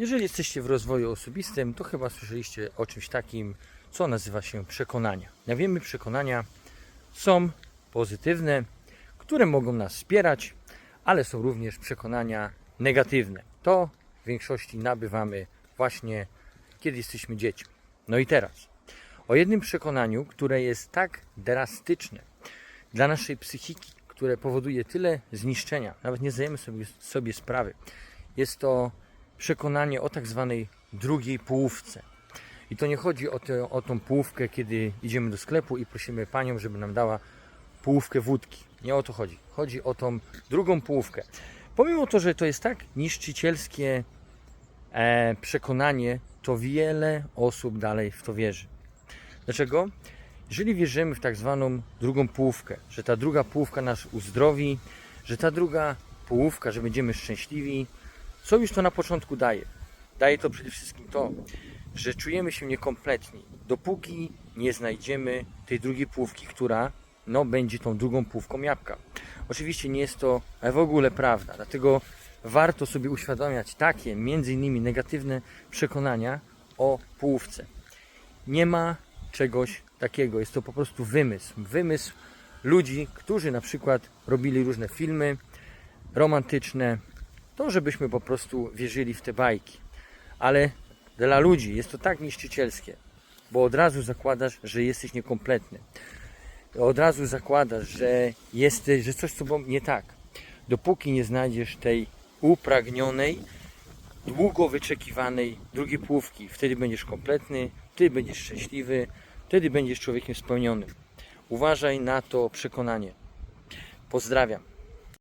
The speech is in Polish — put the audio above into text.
Jeżeli jesteście w rozwoju osobistym, to chyba słyszeliście o czymś takim, co nazywa się przekonania. Jak wiemy, przekonania są pozytywne, które mogą nas wspierać, ale są również przekonania negatywne. To w większości nabywamy właśnie kiedy jesteśmy dziećmi. No i teraz o jednym przekonaniu, które jest tak drastyczne dla naszej psychiki, które powoduje tyle zniszczenia, nawet nie zdajemy sobie, sobie sprawy. Jest to przekonanie o tak zwanej drugiej połówce. I to nie chodzi o, tę o tą połówkę, kiedy idziemy do sklepu i prosimy panią, żeby nam dała połówkę wódki. Nie o to chodzi. Chodzi o tą drugą połówkę. Pomimo to, że to jest tak niszczycielskie e, przekonanie, to wiele osób dalej w to wierzy. Dlaczego? Jeżeli wierzymy w tak zwaną drugą połówkę, że ta druga połówka nas uzdrowi, że ta druga połówka, że będziemy szczęśliwi, co już to na początku daje? Daje to przede wszystkim to, że czujemy się niekompletni, dopóki nie znajdziemy tej drugiej połówki, która no, będzie tą drugą połówką jabłka. Oczywiście nie jest to w ogóle prawda, dlatego warto sobie uświadamiać takie, między innymi negatywne przekonania o połówce. Nie ma czegoś takiego, jest to po prostu wymysł. Wymysł ludzi, którzy na przykład robili różne filmy romantyczne, to żebyśmy po prostu wierzyli w te bajki. Ale dla ludzi jest to tak niszczycielskie, bo od razu zakładasz, że jesteś niekompletny. Od razu zakładasz, że jesteś, że coś z tobą nie tak. Dopóki nie znajdziesz tej upragnionej, długo wyczekiwanej drugiej połówki, wtedy będziesz kompletny, wtedy będziesz szczęśliwy, wtedy będziesz człowiekiem spełnionym. Uważaj na to przekonanie. Pozdrawiam.